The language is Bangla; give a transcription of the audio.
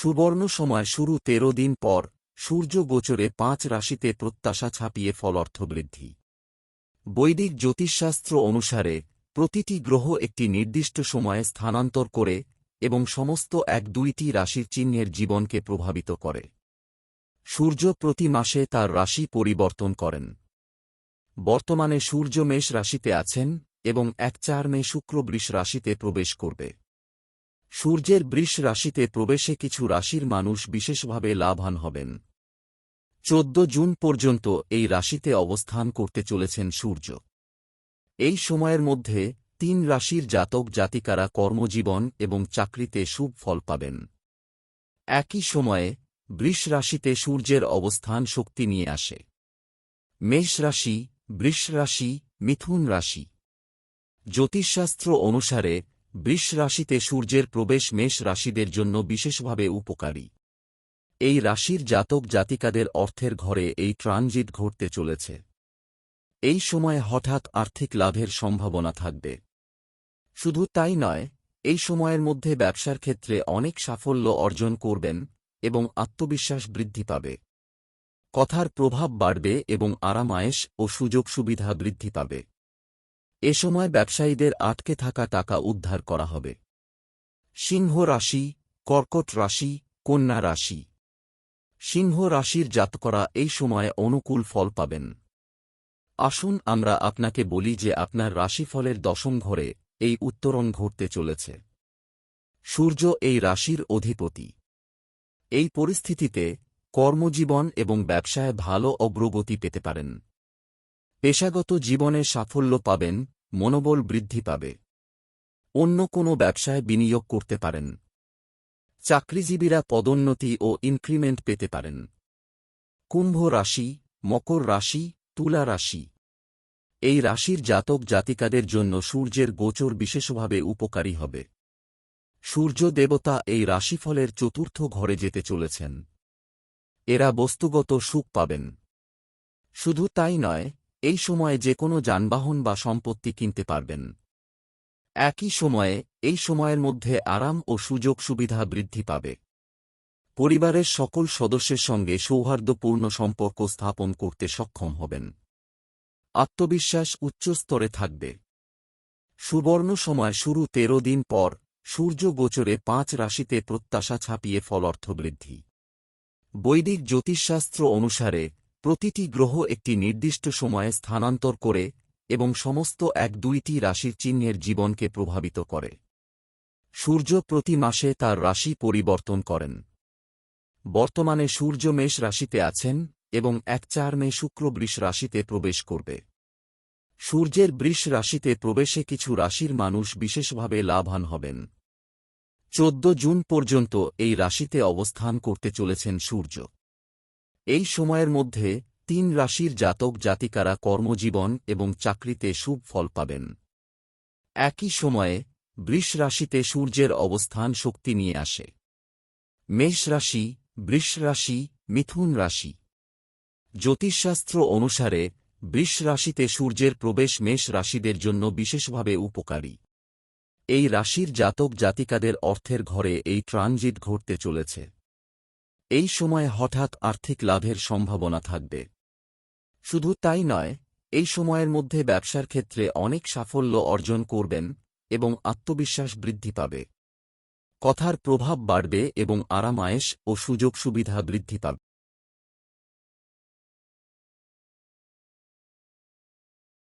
সুবর্ণ সময় শুরু তেরো দিন পর, সূর্য গোচরে পাঁচ রাশিতে প্রত্যাশা ছাপিয়ে ফলর্থ বৃদ্ধি বৈদিক জ্যোতিষশাস্ত্র অনুসারে, প্রতিটি গ্রহ একটি নির্দিষ্ট সময়ে স্থানান্তর করে এবং সমস্ত এক দুইটি রাশির চিহ্নের জীবনকে প্রভাবিত করে। সূর্য প্রতি মাসে তার রাশি পরিবর্তন করেন। বর্তমানে সূর্য মেষ রাশিতে আছেন এবং এক চার মে শুক্র বৃষ রাশিতে প্রবেশ করবে। সূর্যের বৃষ রাশিতে প্রবেশে কিছু রাশির মানুষ বিশেষভাবে লাভবান হবেন। চোদ্দ জুন পর্যন্ত এই রাশিতে অবস্থান করতে চলেছেন সূর্য। এই সময়ের মধ্যে তিন রাশির জাতক জাতিকারা কর্মজীবন এবং চাকরিতে শুভ ফল পাবেন। একই সময়ে বৃষ রাশিতে সূর্যের অবস্থান শক্তি নিয়ে আসে। মেষ রাশি, বৃষ রাশি, মিথুন রাশি। জ্যোতিষশাস্ত্র অনুসারে বৃষ রাশিতে সূর্যের প্রবেশ মেষ রাশিদের জন্য বিশেষভাবে উপকারী। এই রাশির জাতক জাতিকাদের অর্থের ঘরে এই ট্রানজিট ঘটতে চলেছে। এই সময়ে হঠাৎ আর্থিক লাভের সম্ভাবনা থাকবে। শুধু তাই নয়, এই সময়ের মধ্যে ব্যবসার ক্ষেত্রে অনেক সাফল্য অর্জন করবেন এবং আত্মবিশ্বাস বৃদ্ধি পাবে। কথার প্রভাব বাড়বে এবং আরামায়েশ ও সুযোগ সুবিধা বৃদ্ধি পাবে। এ সময় ব্যবসায়ীদের আটকে থাকা টাকা উদ্ধার করা হবে। সিংহ রাশি, কর্কট রাশি, কন্যা রাশি। সিংহ রাশির জাতকরা এই সময়ে অনুকূল ফল পাবেন। আসুন আমরা আপনাকে বলি যে আপনার রাশিফলের দশম ঘরে এই উত্তরণ ঘটতে চলেছে। সূর্য এই রাশির অধিপতি। এই পরিস্থিতিতে কর্মজীবন এবং ব্যবসায় ভালো অগ্রগতি পেতে পারেন। পেশাগত জীবনে সাফল্য পাবেন, মনোবল বৃদ্ধি পাবে। অন্য কোনো ব্যবসায় বিনিয়োগ করতে পারেন। চাকরিজীবীরা পদোন্নতি ও ইনক্রিমেন্ট পেতে পারেন। কুম্ভ রাশি, মকর রাশি, তুলা রাশি। এই রাশির জাতক জাতিকাদের জন্য সূর্যের গোচর বিশেষভাবে উপকারী হবে। সূর্য দেবতা এই রাশিফলের চতুর্থ ঘরে যেতে চলেছেন। এরা বস্তুগত সুখ পাবেন। শুধু তাই নয় এই সময়ে যে কোনো যানবাহন বা সম্পত্তি কিনতে পারবেন। একই সময়ে, এই সময়ের মধ্যে আরাম ও সুযোগ সুবিধা বৃদ্ধি পাবে। পরিবারের সকল সদস্যের সঙ্গে সৌহার্দ্যপূর্ণ সম্পর্ক স্থাপন করতে সক্ষম হবেন। আত্মবিশ্বাস উচ্চ স্তরে থাকবে। সুবর্ণ সময় শুরু তেরো দিন পর, সূর্য গোচরে পাঁচ রাশিতে প্রত্যাশা ছাপিয়ে ফলর্থ বৃদ্ধি। বৈদিক জ্যোতিষশাস্ত্র অনুসারে প্রতিটি গ্রহ একটি নির্দিষ্ট সময়ে স্থানান্তর করে এবং সমস্ত এক দুইটি রাশির চিহ্নের জীবনকে প্রভাবিত করে। সূর্য প্রতি মাসে তার রাশি পরিবর্তন করেন। বর্তমানে সূর্য মেষ রাশিতে আছেন এবং এক চার মে শুক্র বৃষ রাশিতে প্রবেশ করবে। সূর্যের বৃষ রাশিতে প্রবেশে কিছু রাশির মানুষ বিশেষভাবে লাভবান হবেন। চোদ্দ জুন পর্যন্ত এই রাশিতে অবস্থান করতে চলেছেন সূর্য। এই সময়ের মধ্যে তিন রাশির জাতক জাতিকারা কর্মজীবন এবং চাকরিতে শুভ ফল পাবেন। একই সময়ে বৃষ রাশিতে সূর্যের অবস্থান শক্তি নিয়ে আসে। মেষ রাশি, বৃষ রাশি, মিথুন রাশি। জ্যোতিষশাস্ত্র অনুসারে বৃষ রাশিতে সূর্যের প্রবেশ মেষ রাশিদের জন্য বিশেষভাবে উপকারী। এই রাশির জাতক জাতিকাদের অর্থের ঘরে এই ট্রানজিট ঘটতে চলেছে। এই সময়ে হঠাৎ আর্থিক লাভের সম্ভাবনা থাকবে। শুধু তাই নয়, এই সময়ের মধ্যে ব্যবসার ক্ষেত্রে অনেক সাফল্য অর্জন করবেন এবং আত্মবিশ্বাস বৃদ্ধি পাবে। কথার প্রভাব বাড়বে এবং আরামায়েশ ও সুযোগ সুবিধা বৃদ্ধি পাবে।